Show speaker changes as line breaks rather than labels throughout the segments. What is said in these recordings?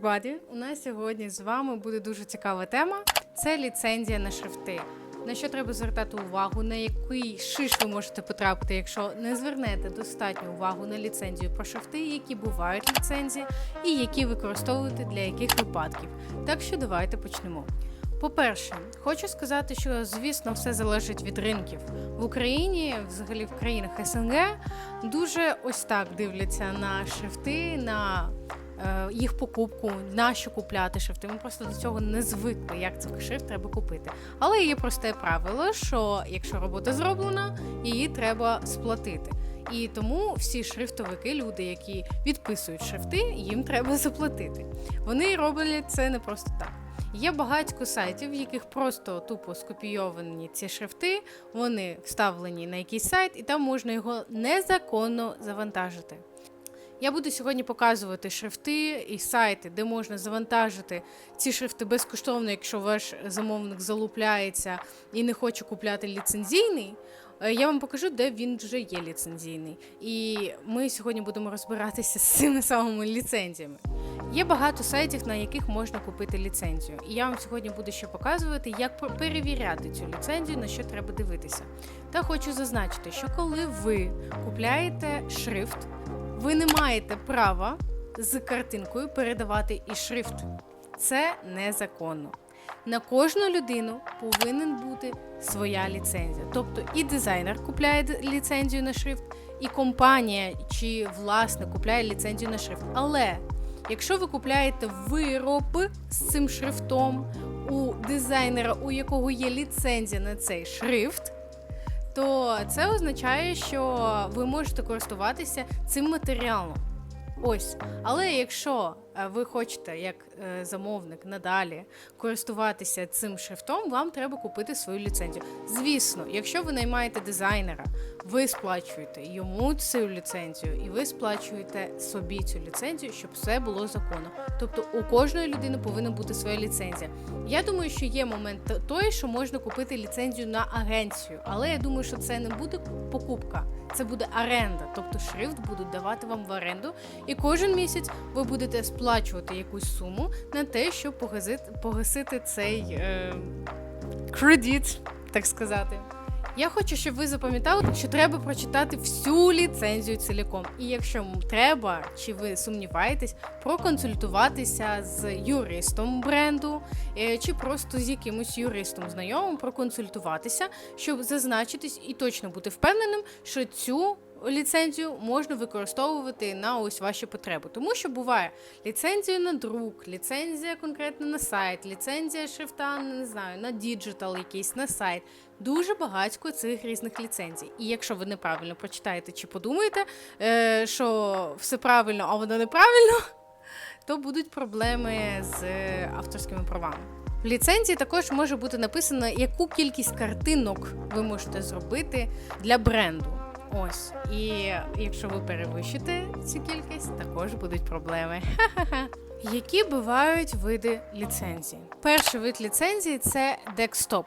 everybody! У нас сьогодні з вами буде дуже цікава тема. Це ліцензія на шрифти. На що треба звертати увагу, на який шиш ви можете потрапити, якщо не звернете достатньо увагу на ліцензію про шрифти, які бувають ліцензії, і які використовувати для яких випадків. Так що давайте почнемо. По-перше, хочу сказати, що звісно все залежить від ринків в Україні, взагалі в країнах СНГ, дуже ось так дивляться на шрифти, на їх покупку, на що купляти шрифти. Ми просто до цього не звикли, як цей шрифт треба купити. Але є просте правило, що якщо робота зроблена, її треба сплатити. І тому всі шрифтовики, люди, які відписують шрифти, їм треба заплатити. Вони роблять це не просто так. Є багатько сайтів, в яких просто тупо скопійовані ці шрифти, вони вставлені на якийсь сайт, і там можна його незаконно завантажити. Я буду сьогодні показувати шрифти і сайти, де можна завантажити ці шрифти безкоштовно, якщо ваш замовник залупляється і не хоче купляти ліцензійний. Е, Я вам покажу, де він вже є ліцензійний. І ми сьогодні будемо розбиратися з цими самими ліцензіями. Є багато сайтів, на яких можна купити ліцензію. І я вам сьогодні буду ще показувати, як перевіряти цю ліцензію, на що треба дивитися. Та хочу зазначити, що коли ви купляєте шрифт, ви не маєте права з картинкою передавати і шрифт. Це незаконно. На кожну людину повинен бути своя ліцензія. Тобто і дизайнер купляє ліцензію на шрифт, і компанія чи власник купляє ліцензію на шрифт. Але якщо ви купляєте вироби з цим шрифтом у дизайнера, у якого є ліцензія на цей шрифт, то це означає, що ви можете користуватися цим матеріалом. Ось, але якщо ви хочете, як е, замовник, надалі користуватися цим шрифтом, вам треба купити свою ліцензію. Звісно, якщо ви наймаєте дизайнера, ви сплачуєте йому цю ліцензію, і ви сплачуєте собі цю ліцензію, щоб все було законно. Тобто у кожної людини повинна бути своя ліцензія. Я думаю, що є момент той, що можна купити ліцензію на агенцію, але я думаю, що це не буде покупка, це буде оренда. Тобто шрифт будуть давати вам в оренду, і кожен місяць ви будете сплачувати якусь суму на те, щоб погасити, погасити цей е, кредит, так сказати. Я хочу, щоб ви запам'ятали, що треба прочитати всю ліцензію ціліком. І якщо треба, чи ви сумніваєтесь, проконсультуватися з юристом бренду, е, чи просто з якимось юристом знайомим, проконсультуватися, щоб зазначитись і точно бути впевненим, що цю ліцензію можна використовувати на ось ваші потреби. Тому що буває ліцензія на друк, ліцензія конкретно на сайт, ліцензія шрифта, не знаю, на діджитал якийсь, на сайт. Дуже багатько цих різних ліцензій. І якщо ви неправильно прочитаєте чи подумаєте, е, що все правильно, а воно неправильно, то будуть проблеми з е, авторськими правами. В ліцензії також може бути написано, яку кількість картинок ви можете зробити для бренду. Ось, і якщо ви перевищите цю кількість, також будуть проблеми. Які бувають види ліцензії? Перший вид ліцензії це декстоп.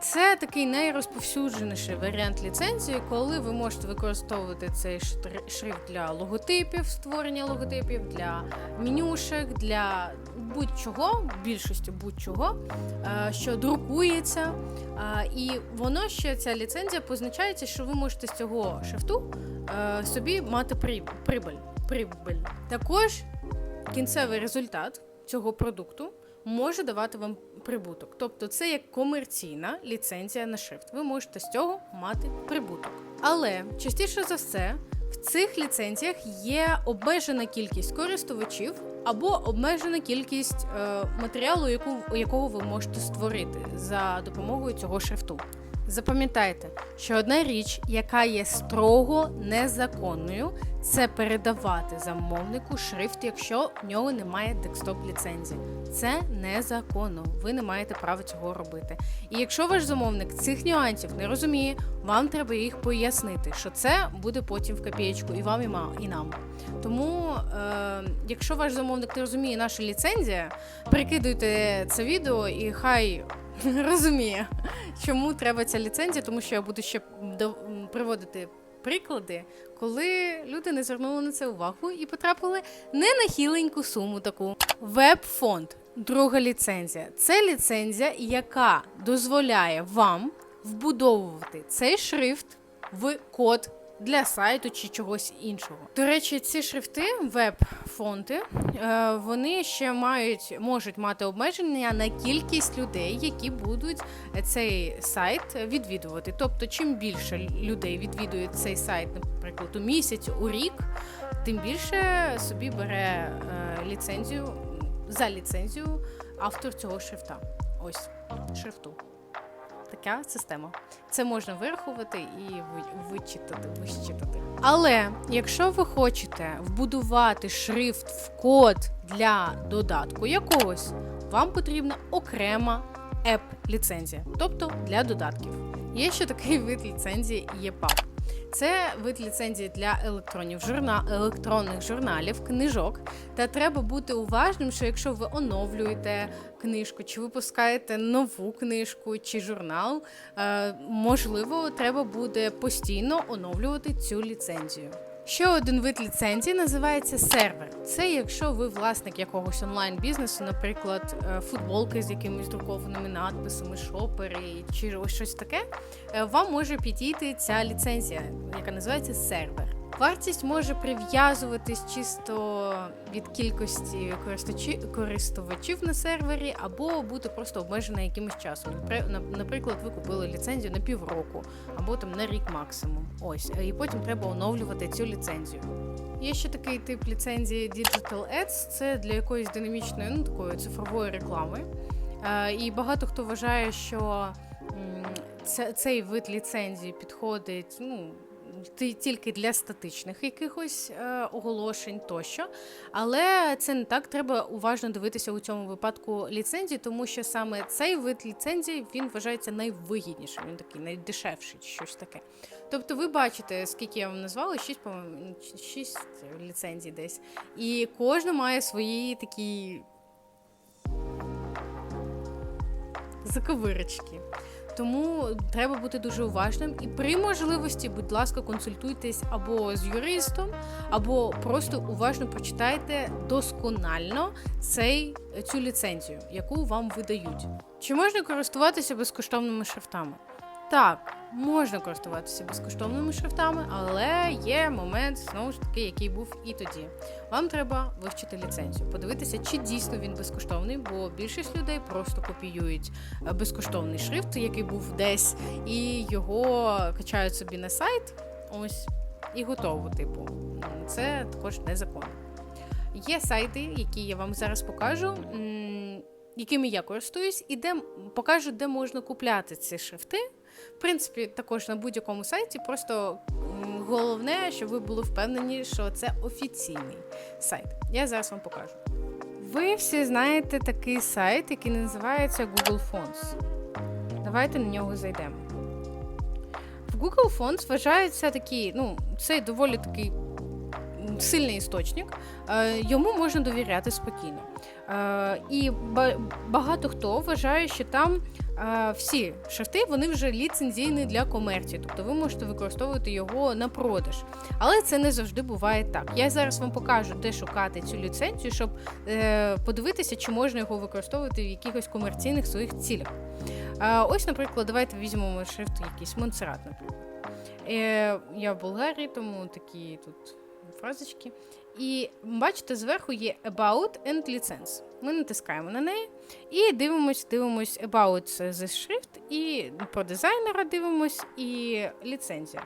Це такий найрозповсюдженіший варіант ліцензії, коли ви можете використовувати цей шрифт для логотипів, створення логотипів, для менюшек, для будь-чого, більшості будь-чого, е, що друкується. Е, І воно ще ця ліцензія позначається, що ви можете з цього шрифту е, собі мати при- прибиль. прибиль. Також кінцевий результат цього продукту може давати вам прибуток. Тобто це як комерційна ліцензія на шрифт. Ви можете з цього мати прибуток. Але частіше за все в цих ліцензіях є обмежена кількість користувачів або обмежена кількість е, матеріалу, яку, якого ви можете створити за допомогою цього шрифту. Запам'ятайте, що одна річ, яка є строго незаконною, це передавати замовнику шрифт, якщо в нього немає декстоп ліцензії. Це незаконно. Ви не маєте права цього робити. І якщо ваш замовник цих нюансів не розуміє, вам треба їх пояснити, що це буде потім в копієчку і вам, і ма- і нам. Тому, е, якщо ваш замовник не розуміє наша ліцензія, прикидуйте це відео і хай розуміє, чому треба ця ліцензія, тому що я буду ще до- приводити приклади, коли люди не звернули на це увагу і потрапили не на хіленьку суму таку. Веб-фонд, друга ліцензія. Це ліцензія, яка дозволяє вам вбудовувати цей шрифт в код для сайту чи чогось іншого. До речі, ці шрифти, веб-фонти, е, вони ще мають можуть мати обмеження на кількість людей, які будуть цей сайт відвідувати. Тобто, чим більше людей відвідує цей сайт, наприклад, у місяць, у рік, тим більше собі бере е, ліцензію за ліцензію автор цього шрифта. Ось шрифту. Така система. Це можна вирахувати і ви- вичитати, вищитати. Але якщо ви хочете вбудувати шрифт в код для додатку якогось, вам потрібна окрема еп-ліцензія, тобто для додатків. Є ще такий вид ліцензії EPUB. Це вид ліцензії для електронів, журна... електронних журналів, книжок. Та треба бути уважним, що якщо ви оновлюєте книжку, чи випускаєте нову книжку чи журнал, е, можливо, треба буде постійно оновлювати цю ліцензію. Ще один вид ліцензії називається сервер. Це якщо ви власник якогось онлайн-бізнесу, наприклад, е, футболки з якимись друкованими надписами, шопери чи ось щось таке, е, вам може підійти ця ліцензія, яка називається сервер. Вартість може прив'язуватись чисто від кількості користувачі- користувачів на сервері, або бути просто обмежена якимось часом. Напри- на- Наприклад, ви купили ліцензію на півроку, або там на рік максимум. Ось, і потім треба оновлювати цю ліцензію. Є ще такий тип ліцензії Digital Ads, це для якоїсь динамічної, ну такої цифрової реклами. Е, І багато хто вважає, що це, цей вид ліцензії підходить ну, тільки для статичних якихось е, оголошень тощо. Але це не так. Треба уважно дивитися у цьому випадку ліцензії, тому що саме цей вид ліцензії він вважається найвигіднішим, він такий найдешевший, щось таке. Тобто, ви бачите, скільки я вам назвала, 6, по-моєму, 6 ліцензій десь. І кожна має свої такі заковирочки. Тому треба бути дуже уважним і при можливості, будь ласка, консультуйтесь або з юристом, або просто уважно прочитайте досконально цей, цю ліцензію, яку вам видають. Чи можна користуватися безкоштовними шрифтами? Так, можна користуватися безкоштовними шрифтами, але є момент, знову ж таки, який був і тоді. Вам треба вивчити ліцензію, подивитися, чи дійсно він безкоштовний, бо більшість людей просто копіюють е, безкоштовний шрифт, який був десь, і його качають собі на сайт. Ось і готово. Типу, це також незаконно. Є сайти, які я вам зараз покажу, якими я користуюсь, і де покажу, де можна купляти ці шрифти. В принципі, також на будь-якому сайті, просто головне, щоб ви були впевнені, що це офіційний сайт. Я зараз вам покажу. Ви всі знаєте такий сайт, який називається Google Fonts. Давайте на нього зайдемо. В Google Fonts вважається такий, ну, це доволі такий сильний істочник, е, йому можна довіряти спокійно. Е, І багато хто вважає, що там всі шрифти вони вже ліцензійні для комерції, тобто ви можете використовувати його на продаж. Але це не завжди буває так. Я зараз вам покажу, де шукати цю ліцензію, щоб е, подивитися, чи можна його використовувати в якихось комерційних своїх цілях. Ось, наприклад, давайте візьмемо шрифт якийсь Монсеррат, наприклад. Е, я в Болгарії, тому такі тут фразочки. І бачите, зверху є About and License. Ми натискаємо на неї і дивимось, дивимось About це за шрифт, і про дизайнера дивимось, і ліцензія.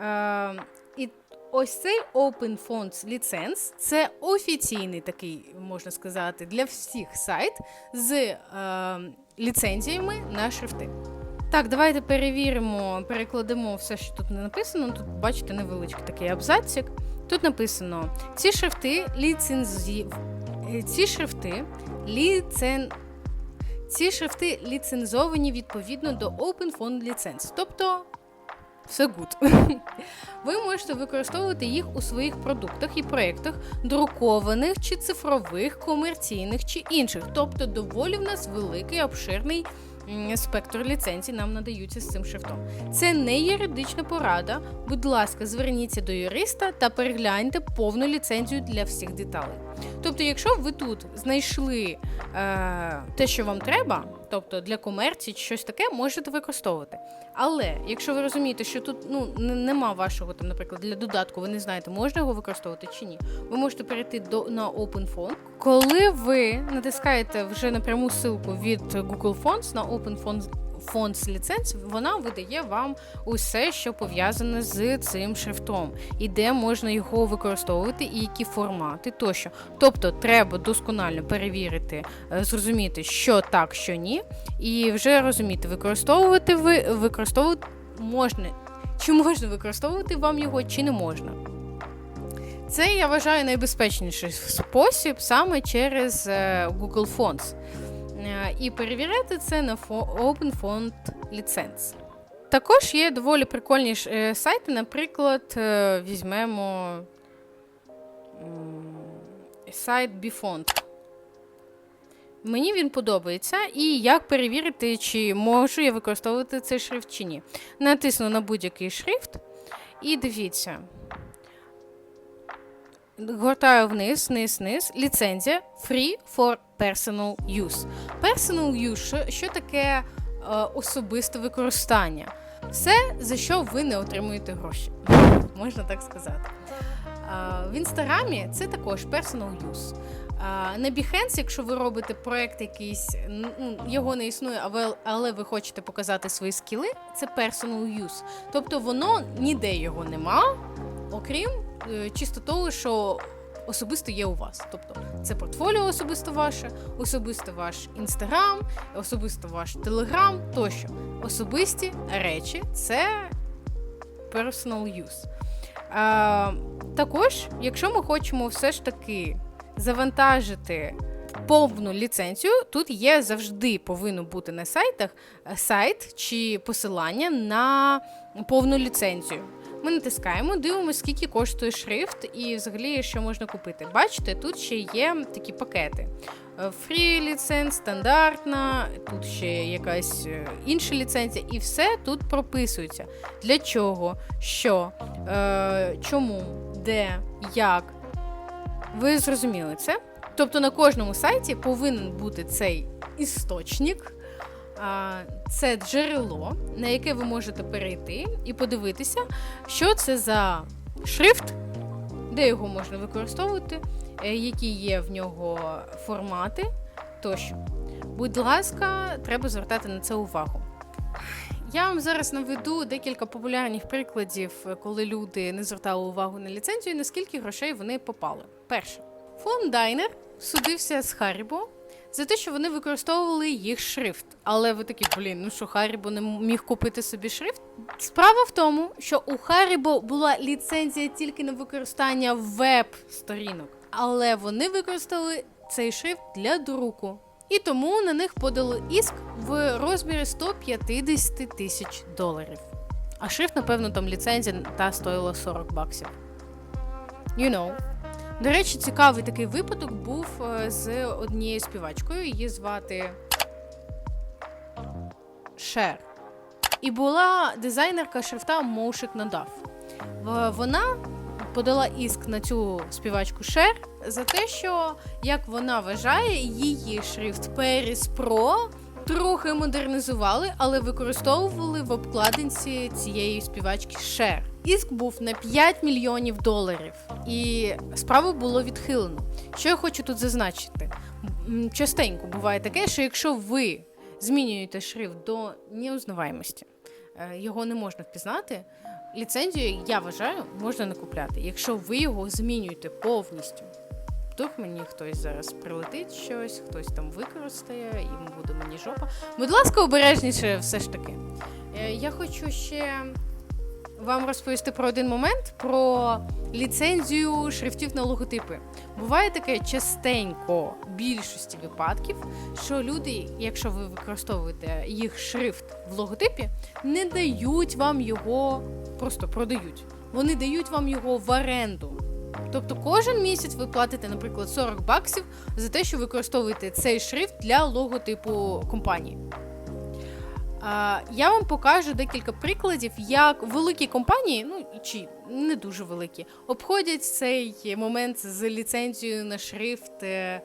Е, і ось цей Open Fonts License – це офіційний такий, можна сказати, для всіх сайт з е, ліцензіями на шрифти. Так, давайте перевіримо, перекладемо все, що тут не написано. Тут бачите невеличкий такий абзацик. Тут написано: ці шрифти ліцензі... е, ці шрифти ліцен... ці шрифти ліцензовані відповідно до Open Font License. Тобто все good. Ви можете використовувати їх у своїх продуктах і проєктах, друкованих чи цифрових, комерційних чи інших. Тобто доволі в нас великий обширний м, спектр ліцензій нам надаються з цим шрифтом. Це не юридична порада. Будь ласка, зверніться до юриста та перегляньте повну ліцензію для всіх деталей. Тобто, якщо ви тут знайшли е, те, що вам треба, тобто для комерції чи щось таке, можете використовувати. Але якщо ви розумієте, що тут ну нема вашого там, наприклад, для додатку, ви не знаєте, можна його використовувати чи ні, ви можете перейти до на OpenFont. Коли ви натискаєте вже напряму ссылку від Google Fonts на OpenFont Fonts ліценз, вона видає вам усе, що пов'язане з цим шрифтом, і де можна його використовувати, і які формати тощо. Тобто треба досконально перевірити, е, зрозуміти, що так, що ні, і вже розуміти, використовувати ви використовувати можна, чи можна використовувати вам його, чи не можна. Це я вважаю найбезпечніший спосіб саме через е, Google Fonts. Е, І перевіряти це на фо- OpenFont License. Також є доволі прикольні е, сайти, наприклад, е, візьмемо сайт Bfont. Мені він подобається, і як перевірити, чи можу я використовувати цей шрифт чи ні. Натисну на будь-який шрифт і дивіться. Гортаю вниз, вниз, вниз. Ліцензія Free for Personal Use. Personal Use, що, що таке е, особисте використання? Все, за що ви не отримуєте гроші. Можна так сказати. А, в інстаграмі це також personal use. А, на Behance, якщо ви робите проект якийсь, ну, його не існує, але, але ви хочете показати свої скіли, це personal use. Тобто воно ніде його нема, окрім е, чисто того, що особисто є у вас. Тобто це портфоліо особисто ваше, особисто ваш інстаграм, особисто ваш телеграм тощо. Особисті речі це personal use. Також, якщо ми хочемо все ж таки завантажити повну ліцензію, тут є завжди повинно бути на сайтах е, сайт чи посилання на повну ліцензію. Ми натискаємо, дивимося, скільки коштує шрифт і взагалі що можна купити. Бачите, тут ще є такі пакети. Фрі ліценз, стандартна, тут ще якась е, інша ліцензія, і все тут прописується. Для чого, що, е, чому, де, як. Ви зрозуміли це? Тобто на кожному сайті повинен бути цей істочник, це джерело, на яке ви можете перейти і подивитися, що це за шрифт, де його можна використовувати, е, які є в нього формати тощо. Будь ласка, треба звертати на це увагу. Я вам зараз наведу декілька популярних прикладів, коли люди не звертали увагу на ліцензію, і наскільки грошей вони попали. Перше, фонд Дайнер судився з Харібо за те, що вони використовували їх шрифт. Але ви такі, блін, ну що Харібо не міг купити собі шрифт? Справа в тому, що у Харібо була ліцензія тільки на використання веб-сторінок, але вони використали цей шрифт для друку. І тому на них подали іск в розмірі 150 тисяч доларів. А шрифт, напевно, там ліцензія та стоїла 40 баксів. You know. До речі, цікавий такий випадок був е, з однією співачкою. Її звати Шер. І була дизайнерка шрифта Моушик Надав. Вона подала іск на цю співачку Шер за те, що, як вона вважає, її шрифт Paris Pro трохи модернізували, але використовували в обкладинці цієї співачки Шер. Іск був на 5 мільйонів доларів, і справу було відхилено. Що я хочу тут зазначити? Частенько буває таке, що якщо ви змінюєте шрифт до неузнаваємості, е, його не можна впізнати. Ліцензію, я вважаю, можна не купляти, якщо ви його змінюєте повністю. Вдруг мені хтось зараз прилетить щось, хтось там використає, і буде мені жопа. Будь ласка, обережніше все ж таки. Е, Я хочу ще вам розповісти про один момент про ліцензію шрифтів на логотипи. Буває таке частенько в більшості випадків, що люди, якщо ви використовуєте їх шрифт в логотипі, не дають вам його, просто продають. Вони дають вам його в оренду. Тобто кожен місяць ви платите, наприклад, 40 баксів за те, що використовуєте цей шрифт для логотипу компанії. Я вам покажу декілька прикладів, як великі компанії, ну чи не дуже великі, обходять цей момент з ліцензією на шрифт е,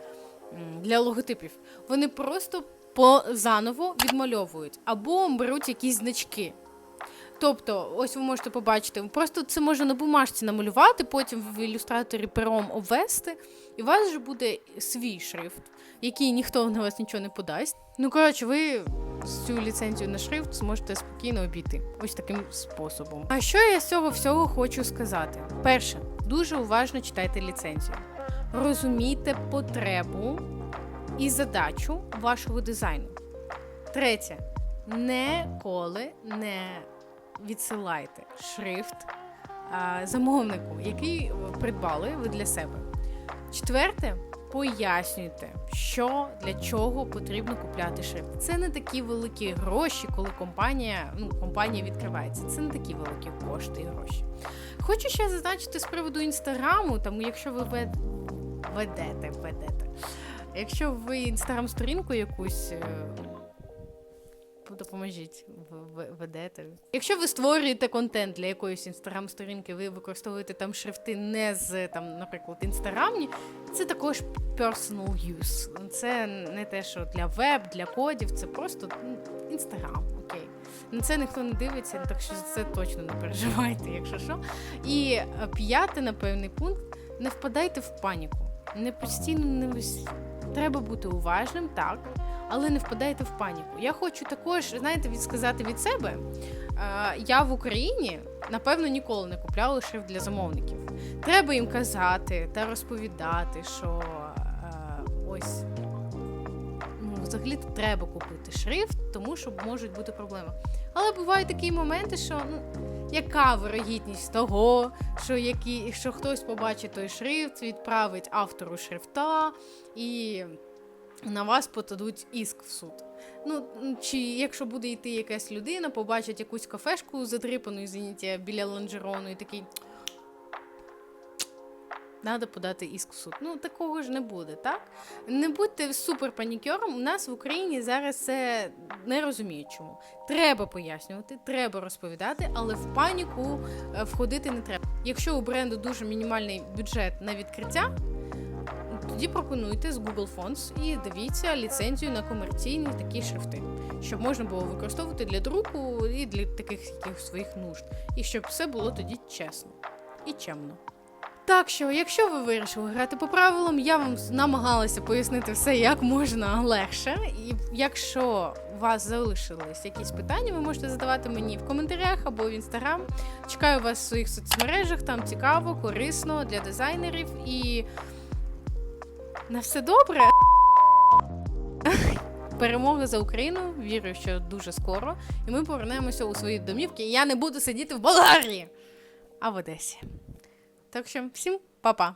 для логотипів. Вони просто по заново відмальовують або беруть якісь значки. Тобто, ось ви можете побачити, просто це можна на бумажці намалювати, потім в ілюстраторі пером обвести, і у вас вже буде свій шрифт, який ніхто на вас нічого не подасть. Ну, коротше, ви цю ліцензію на шрифт зможете спокійно обійти. Ось таким способом. А що я з цього всього хочу сказати? Перше, дуже уважно читайте ліцензію. Розумійте потребу і задачу вашого дизайну. Третє, ніколи не відсилайте шрифт замовнику, який придбали ви для себе. Четверте, пояснюйте, що для чого потрібно купляти шрифт. Це не такі великі гроші, коли компанія, ну, компанія відкривається. Це не такі великі кошти і гроші. Хочу ще зазначити з приводу інстаграму, тому якщо ви вед- ведете, ведете. Якщо ви інстаграм-сторінку якусь. Допоможіть, ведете. Якщо ви створюєте контент для якоїсь інстаграм-сторінки, ви використовуєте там шрифти не з там, наприклад, інстаграмні, це також personal use. Це не те, що для веб, для кодів, це просто ну, інстаграм. Окей. На це ніхто не дивиться, так що це точно не переживайте, якщо що. І е, п'ятий, напевний пункт: не впадайте в паніку. Не постійно не ось- треба бути уважним, так але не впадайте в паніку. Я хочу також, знаєте, відсказати від себе. Е, я в Україні напевно ніколи не купляла шрифт для замовників. Треба їм казати та розповідати, що е, ось ну, взагалі треба купити шрифт, тому що можуть бути проблеми. Але бувають такі моменти, що ну. Яка вирогідність того, що, які, що хтось побачить той шрифт, відправить автору шрифта і на вас подадуть іск в суд. Ну, чи якщо буде йти якась людина, побачить якусь кафешку задрипану, извините, біля лонжерону і такий. Надо подати іск в суд. Ну, такого ж не буде, так? Не будьте супер панікером. У нас в Україні зараз це не розуміють чому. Треба пояснювати, треба розповідати, але в паніку е, входити не треба. Якщо у бренду дуже мінімальний бюджет на відкриття, тоді пропонуйте з Google Fonts і дивіться ліцензію на комерційні такі шрифти, щоб можна було використовувати для друку і для таких якихось своїх нужд. І щоб все було тоді чесно і чемно. Так що, якщо ви вирішили грати по правилам, я вам намагалася пояснити все як можна легше. І якщо у вас залишились якісь питання, ви можете задавати мені в коментарях або в інстаграм. Чекаю вас в своїх соцмережах, там цікаво, корисно для дизайнерів і на все добре. Перемога за Україну. Вірю, що дуже скоро. І ми повернемося у свої домівки. І я не буду сидіти в Болгарії, а в Одесі. Так що всім па-па!